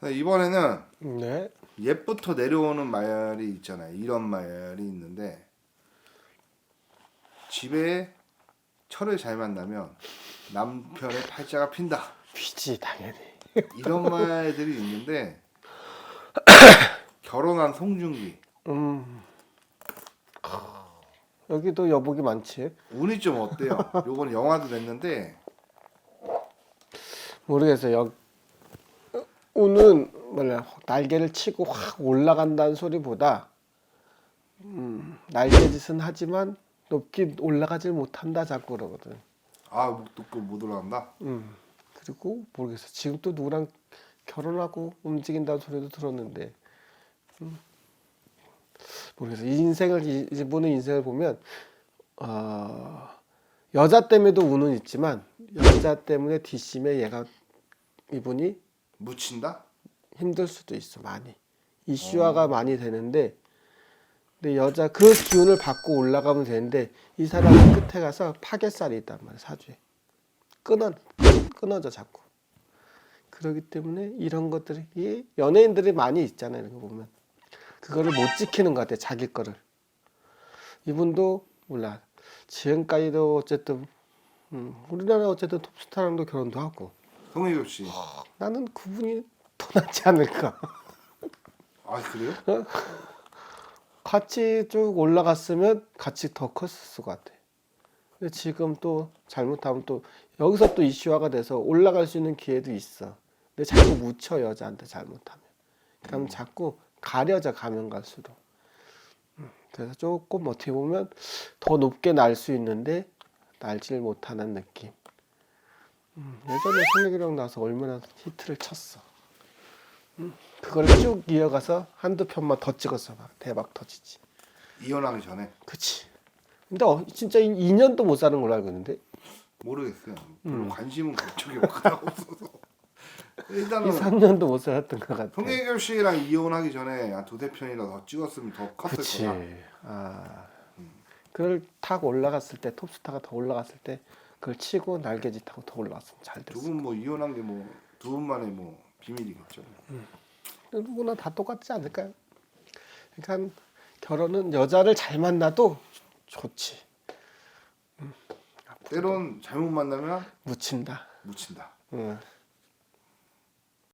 네, 이번에는 네. 옛부터 내려오는 말이 있잖아요. 이런 말이 있는데 집에 철을 잘 만나면 남편의 팔자가 핀다. 휘지 당연히. 이런 말들이 있는데 결혼한 송중기 음. 여기도 여복이 많지. 운이 좀 어때요? 요건 영화도 냈는데 모르겠어요. 여, 우는 뭐냐 날개를 치고 확 올라간다는 소리보다 음, 날개짓은 하지만 높게 올라가질 못한다 자꾸 그러거든. 아 목도 못 올라간다. 음. 그리고 모르겠어. 지금 또 누구랑 결혼하고 움직인다는 소리도 들었는데 음. 모르겠어. 이 인생을 이- 이분의 인생을 보면 어, 여자 때문에도 운은 있지만 여자 때문에 뒷심에 얘가 이분이 묻힌다? 힘들 수도 있어 많이. 이슈화가 많이 되는데 근데 여자 그 기운을 받고 올라가면 되는데 이 사람은 끝에 가서 파괴살이 있단 말이야 사주에. 끊어 끊어져 자꾸. 그렇기 때문에 이런 것들이 이 연예인들이 많이 있잖아요 이런 거 보면 그거를 못 지키는 것 같아 자기 거를 이분도 몰라 지금까지도 어쨌든 음, 우리나라 어쨌든 톱스타랑도 결혼도 하고 송혜교 씨. 나는 그분이 더 낫지 않을까 아 그래요? 같이 쭉 올라갔으면 같이 더 컸을 것 같아. 근데 지금 또 잘못하면 또 여기서 또 이슈화가 돼서 올라갈 수 있는 기회도 있어. 근데 자꾸 묻혀 여자한테 잘못하면. 그럼 자꾸 가려져 가면 갈수록. 음, 그래서 조금 어떻게 보면 더 높게 날 수 있는데 날지를 못하는 느낌. 음, 예전에 손흥이랑 나서 얼마나 히트를 쳤어. 음, 그걸 쭉 이어가서 한두 편만 더 찍어서 막 대박 터지지. 이혼하기 전에 그치. 근데 어, 진짜 2년도 못 사는 걸로 알고 있는데 모르겠어요. 별로 음. 관심은 그쪽에 없어서. 일단은 2, 3년도 못 살았던 것 같아. 송혜교 씨랑 이혼하기 전에 한 두세 편이라도 더 찍었으면 더 컸을 그치. 거다. 아, 그걸 타고 올라갔을 때 톱스타가 더 올라갔을 때 그걸 치고 날개짓하고 더 올라갔으면 잘 됐어. 두분 뭐 이혼한 게 뭐 두 분만의 뭐 비밀이겠죠. 누구나 다 똑같지 않을까요? 그러니까 결혼은 여자를 잘 만나도 좋지. 때론 잘못 만나면 묻힌다. 묻힌다. 응.